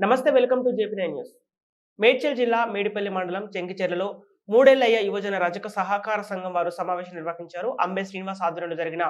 నమస్తే welcome to JP news. Medchal జిల్లా మేడిపల్లి మండలం చెంగిచెర్లలో మూడేళ్ళయ్య యువజన రజక సహకార సంఘం వారు సమావేశం నిర్వహించారు. అంబే శ్రీనివాస్ ఆధ్వర్యంలో జరిగిన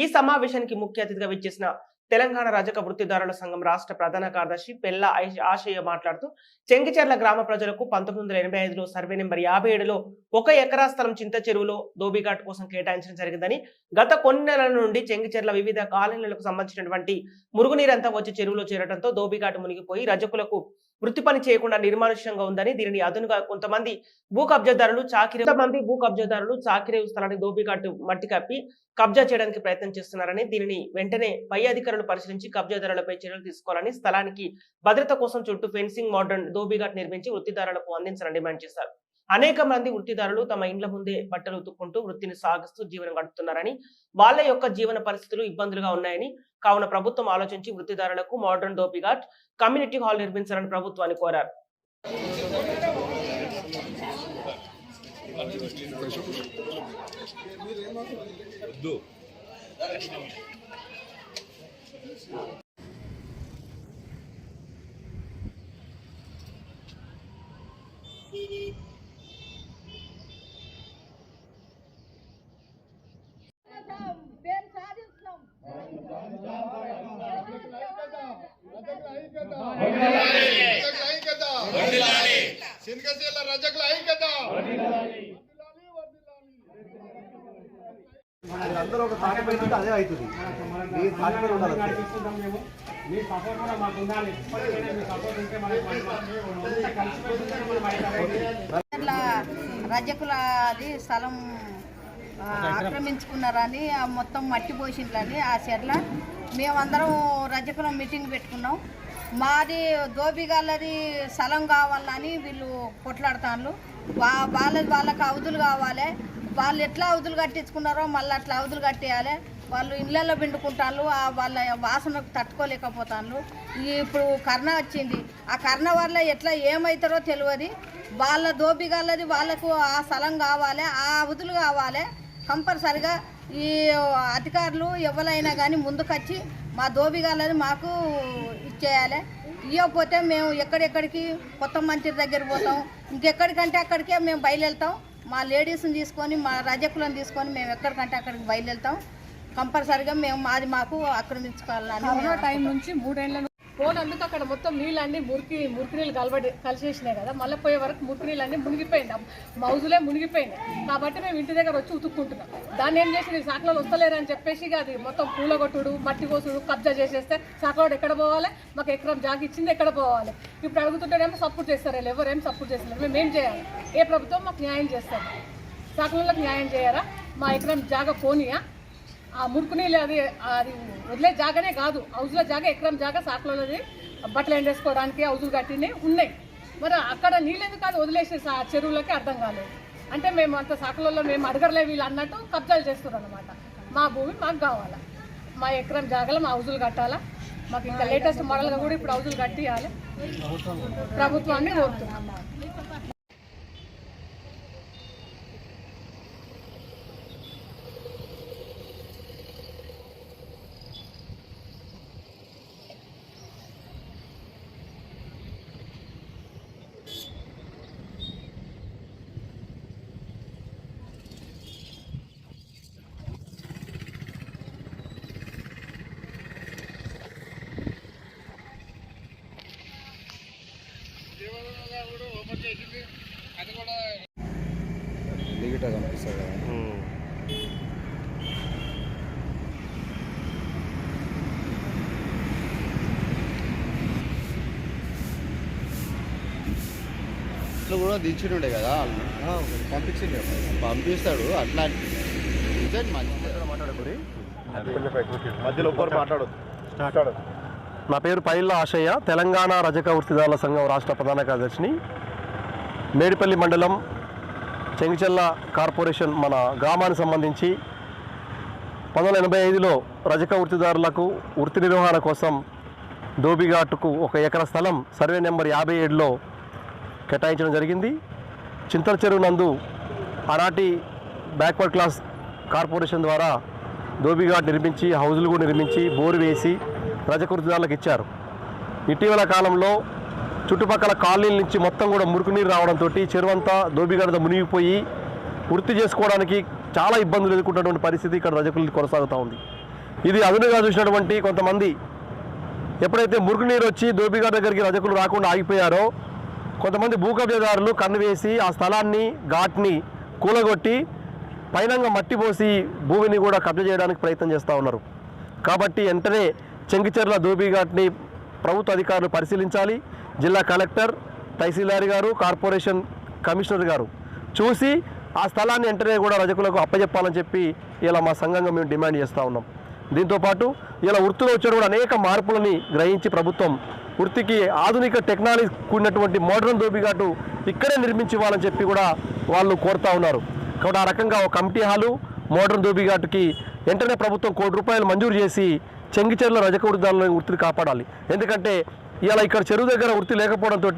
ఈ సమావేశానికి ముఖ్య అతిథిగా విచ్చేసిన తెలంగాణ రజక వృత్తిదారుల సంఘం రాష్ట్ర ప్రధాన కార్యదర్శి పెల్ల ఆశయ మాట్లాడుతూ చెంగిచెర్ల గ్రామ ప్రజలకు పంతొమ్మిది వందల ఎనభై ఐదులో సర్వే నెంబర్ యాభై ఏడులో ఒక ఎకరా స్థలం చింత చెరువులో దోబిఘాట్ కోసం కేటాయించడం జరిగిందని గత కొన్ని నెలల నుండి చెంగిచెర్ల వివిధ కాలనీలకు సంబంధించినటువంటి మురుగునీరంతా వచ్చి చెరువులో చేరడంతో దోబిఘాట్ మునిగిపోయి రజకులకు వృత్తి పని చేయకుండా నిర్మానుష్యంగా ఉందని దీనిని అదునుగా కొంతమంది భూ కబ్జాదారులు చాకిరే కొంతమంది భూ కబ్జాదారులు చాకిరే స్థలాన్ని దోబిఘాట్ మట్టి కప్పి కబ్జా చేయడానికి ప్రయత్నం చేస్తున్నారని దీనిని వెంటనే పై అధికారులు పరిశీలించి కబ్జాదారులపై చర్యలు తీసుకోవాలని స్థలానికి భద్రత కోసం చుట్టూ ఫెన్సింగ్ మోడర్న్ దోబిఘాట్ నిర్మించి వృత్తిదారులకు అందించాలని డిమాండ్ చేశారు. అనేక మంది వృత్తిదారులు తమ ఇండ్ల ముందే బట్టలు ఉతుక్కుంటూ వృత్తిని సాగిస్తూ జీవనం గడుపుతున్నారని వాళ్ళ యొక్క జీవన పరిస్థితులు ఇబ్బందులుగా ఉన్నాయని కావున ప్రభుత్వం ఆలోచించి వృత్తిదారులకు మోడర్న్ దోపిఘాట్ కమ్యూనిటీ హాల్ నిర్మించాలని ప్రభుత్వాన్ని కోరారు. అందరూ ఒక తాట పెట్టుకుంటే అదే అవుతుంది. మీ తాట మీద ఉండాలి మీ సపోర్ట్ కూడా మాకు ఉండాలి మీ సపోర్ట్ ఉంటే మనకి మనం మనం అయితే ఇట్లా స్థలం ఆక్రమించుకున్నారని మొత్తం మట్టి పోసిండ్లని ఆ చెర్ల మేమందరం రజకులం మీటింగ్ పెట్టుకున్నాం. మాది దోబిగాళ్ళది స్థలం కావాలని వీళ్ళు కొట్లాడుతాను వా వాళ్ళది వాళ్ళకి అవధులు కావాలి. వాళ్ళు ఎట్లా అవధులు కట్టించుకున్నారో మళ్ళీ అట్లా అవధులు కట్టేయాలి. వాళ్ళు ఇళ్ళల్లో పిండుకుంటాను ఆ వాళ్ళ వాసనకు తట్టుకోలేకపోతాను ఇప్పుడు కర్ణ వచ్చింది. ఆ కర్ణ వల్ల ఎట్లా ఏమవుతారో తెలియదు. వాళ్ళ దోపిగాళ్ళది వాళ్ళకు ఆ స్థలం కావాలి ఆ అవధులు కావాలి. కంపల్సరిగా ఈ అధికారులు ఎవరైనా కానీ ముందుకొచ్చి మా దోబిగాలది మాకు ఇచ్చేయాలి. ఇవ్వకపోతే మేము ఎక్కడెక్కడికి కొత్త మంత్రి దగ్గర పోతాం. ఇంకెక్కడికంటే అక్కడికే మేము బయలుదేరుతాం. మా లేడీస్ని తీసుకొని మా రజకులను తీసుకొని మేము ఎక్కడికంటే అక్కడికి బయలుదేరుతాం. కంపల్సరిగా మేము మాది మాకు ఆక్రమించుకోవాలని టైం నుంచి మూడేళ్ళ పోనందుకు అక్కడ మొత్తం నీళ్ళన్నీ మురికి మురికి నీళ్ళు కలబడి కలిసేసినాయి కదా. మళ్ళీ పోయే వరకు మురికి నీళ్ళన్నీ మునిగిపోయింది మౌజులే మునిగిపోయినాయి. కాబట్టి మేము ఇంటి దగ్గర వచ్చి ఉతుక్కుంటున్నాం. దాన్ని ఏం చేసి సాకలో వస్తలేరు అని చెప్పేసి అది మొత్తం పూలగొట్టుడు మట్టి కోసుడు కబ్జా చేసేస్తే సాకలోడు ఎక్కడ పోవాలి? మాకు ఎకరం జాగా ఇచ్చింది ఎక్కడ పోవాలి? ఇప్పుడు అడుగుతుంటేనేమో సపోర్ట్ చేస్తారు వీళ్ళు. ఎవరేం సపోర్ట్ చేస్తారు? మేము ఏం చేయాలి? ఏ ప్రభుత్వం మాకు న్యాయం చేస్తారు? సాకలకు న్యాయం చేయరా మా ఎకరం జాగ పోనీయా? ఆ మురుకు నీళ్ళు అది అది వదిలే జాగానే కాదు. హౌస్లో జాగా ఎకరం జాగా సాకులది బట్టలు ఎండేసుకోవడానికి హౌజులు కట్టినవి ఉన్నాయి. మరి అక్కడ నీళ్ళు ఎందుకు కాదు వదిలేసేసి ఆ చెరువులకి అర్థం కాలేదు. అంటే మేము అంత సాకులలో మేము అడగరలే వీళ్ళు అన్నట్టు కబ్జాలు చేస్తున్నారు అనమాట మా భూమి మాకు కావాలా? మా ఎకరం జాగాలో మా హౌజులు కట్టాలా? మాకు ఇంకా లేటెస్ట్ మోడల్గా కూడా ఇప్పుడు హౌజులు కట్టియాలి. ప్రభుత్వాన్ని కోరుతున్నాం లిగిటా కనిపిస్తుంది కదా ఇట్లా కూడా దించుండే కదా పంపించిండు. పంపిస్తాడు అట్లా డిజైన్ మంచిది మధ్యలో ఒక్కరు మాట్లాడదు నా పేరు పైల్ల ఆశయ్య తెలంగాణ రజక వృత్తిదారుల సంఘం రాష్ట్ర ప్రధాన కార్యదర్శిని. మేడిపల్లి మండలం చెంగిచెల్ల కార్పొరేషన్ మన గ్రామానికి సంబంధించి పంతొమ్మిది వందల ఎనభై ఐదులో రజక వృత్తిదారులకు వృత్తి నిర్వహణ కోసం దోబిఘాటుకు ఒక ఎకరా స్థలం సర్వే నెంబర్ యాభై ఏడులో కేటాయించడం జరిగింది. చింతల చెరువు నందు ఆనాటి బ్యాక్వర్డ్ క్లాస్ కార్పొరేషన్ ద్వారా దోబిఘాట్ నిర్మించి హౌజులు కూడా నిర్మించి బోరు వేసి రజకృతాలకు ఇచ్చారు. ఇటీవల కాలంలో చుట్టుపక్కల కాలనీల నుంచి మొత్తం కూడా మురుగునీరు రావడంతో చెరువంతా దోబిఘాట్ మునిగిపోయి వృత్తి చేసుకోవడానికి చాలా ఇబ్బందులు ఎదుర్కొంటున్నటువంటి పరిస్థితి ఇక్కడ రజకులు కొనసాగుతూ ఉంది. ఇది అదునుగా చూసినటువంటి కొంతమంది ఎప్పుడైతే మురుగునీరు వచ్చి దోబిఘాట్ దగ్గరికి రజకులు రాకుండా ఆగిపోయారో కొంతమంది భూ కబ్జాదారులు కన్ను వేసి ఆ స్థలాన్ని ఘాట్ని కూలగొట్టి పైనంగా మట్టి పోసి భూమిని కూడా కబ్జా చేయడానికి ప్రయత్నం చేస్తూ ఉన్నారు. కాబట్టి వెంటనే చెంగిచెర్ల దోబిఘాట్ని ప్రభుత్వ అధికారులు పరిశీలించాలి. జిల్లా కలెక్టర్ తహసీల్దార్ గారు కార్పొరేషన్ కమిషనర్ గారు చూసి ఆ స్థలాన్ని వెంటనే కూడా రజకులకు అప్పజెప్పాలని చెప్పి ఇలా మా సంఘంగా మేము డిమాండ్ చేస్తూ ఉన్నాం. దీంతోపాటు ఇలా వృత్తిలో వచ్చిన కూడా అనేక మార్పులని గ్రహించి ప్రభుత్వం వృత్తికి ఆధునిక టెక్నాలజీ కూడినటువంటి మోడర్న్ దోబిఘాటు ఇక్కడే నిర్మించి చెప్పి కూడా వాళ్ళు కోరుతా ఉన్నారు. కాబట్టి ఆ రకంగా ఒక కమిటీ హాలు మోడర్న్ దోబిఘాటుకి వెంటనే ప్రభుత్వం కోటి రూపాయలు మంజూరు చేసి చెంగిచెర్ల రజక వృద్ధాలను వృత్తిని కాపాడాలి. ఎందుకంటే ఇలా ఇక్కడ చెరువు దగ్గర వృత్తి లేకపోవడంతో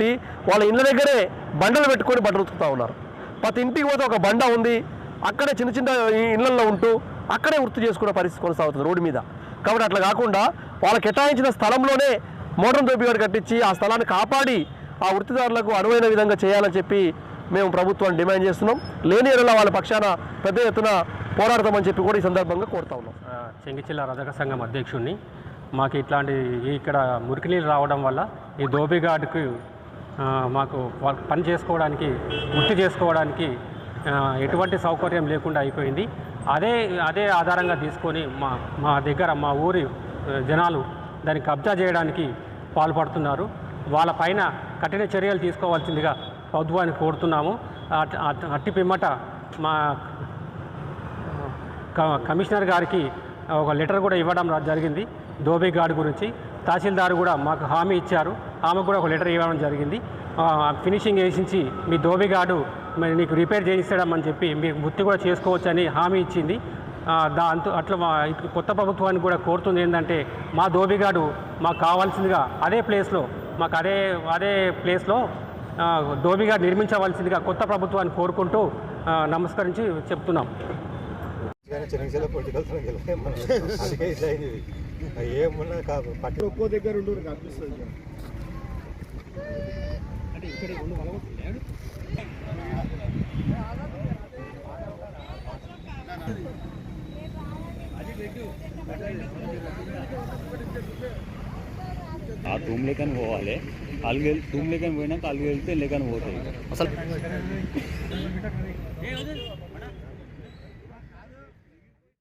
వాళ్ళ ఇళ్ళ దగ్గరే బండలు పెట్టుకొని బండలు ఉతుకుతూ ఉన్నారు. ప్రతి ఇంటికి పోతే ఒక బండ ఉంది అక్కడే చిన్న చిన్న ఇళ్ళలో ఉంటూ అక్కడే వృత్తి చేసుకునే పరిస్థితి కొనసాగుతుంది రోడ్డు మీద. కాబట్టి అట్లా కాకుండా వాళ్ళ కేటాయించిన స్థలంలోనే మోటార్ దోపిగాడు కట్టించి ఆ స్థలాన్ని కాపాడి ఆ వృత్తిదారులకు అనువైన విధంగా చేయాలని చెప్పి మేము ప్రభుత్వాన్ని డిమాండ్ చేస్తున్నాం. లేని ఎడల వాళ్ళ పక్షాన పెద్ద ఎత్తున పోరాడతామని చెప్పి కూడా ఈ సందర్భంగా కోరుతా ఉన్నాం. చెంగిచిల్ల రథక సంఘం అధ్యక్షుడిని మాకు ఇట్లాంటి ఇక్కడ మురికి నీళ్ళు రావడం వల్ల ఈ దోబిఘాట్కు మాకు పని చేసుకోవడానికి వృత్తి చేసుకోవడానికి ఎటువంటి సౌకర్యం లేకుండా అయిపోయింది. అదే అదే ఆధారంగా తీసుకొని మా మా దగ్గర మా ఊరి జనాలు దాన్ని కబ్జా చేయడానికి పాల్పడుతున్నారు. వాళ్ళ పైన కఠిన చర్యలు తీసుకోవాల్సిందిగా ప్రభుత్వాన్ని కోరుతున్నాము. అట్టి పిమ్మట మా క- కమిషనర్ గారికి ఒక లెటర్ కూడా ఇవ్వడం జరిగింది. దోబీ గార్డ్ గురించి. తహసీల్దార్ కూడా మాకు హామీ ఇచ్చారు. ఆమె కూడా ఒక లెటర్ ఇవ్వడం జరిగింది. ఫినిషింగ్ వేసించి మీ దోబీ గార్డు మరి నీకు రిపేర్ చేయించడం అని చెప్పి మీరు గుర్తు కూడా చేసుకోవచ్చని హామీ ఇచ్చింది. దాంతో అట్లా మా కొత్త ప్రభుత్వానికి కూడా కోరుతుంది ఏంటంటే మా దోబిగాడు మాకు కావాల్సిందిగా అదే ప్లేస్లో మాకు అదే అదే ప్లేస్లో దోబిగాడు నిర్మించవలసిందిగా కొత్త ప్రభుత్వాన్ని కోరుకుంటూ నమస్కరించి చెప్తున్నాం. ఏమున్నా కాదు. పట్టి ఒక్కో దగ్గర ఉండరు కనిపిస్తుంది. ఆ తూమ్ లేకని పోవాలి. అలుగు తూమ్ లేకని పోయినాక అలుగు వెళ్తే లేకని పోతాయి. అసలు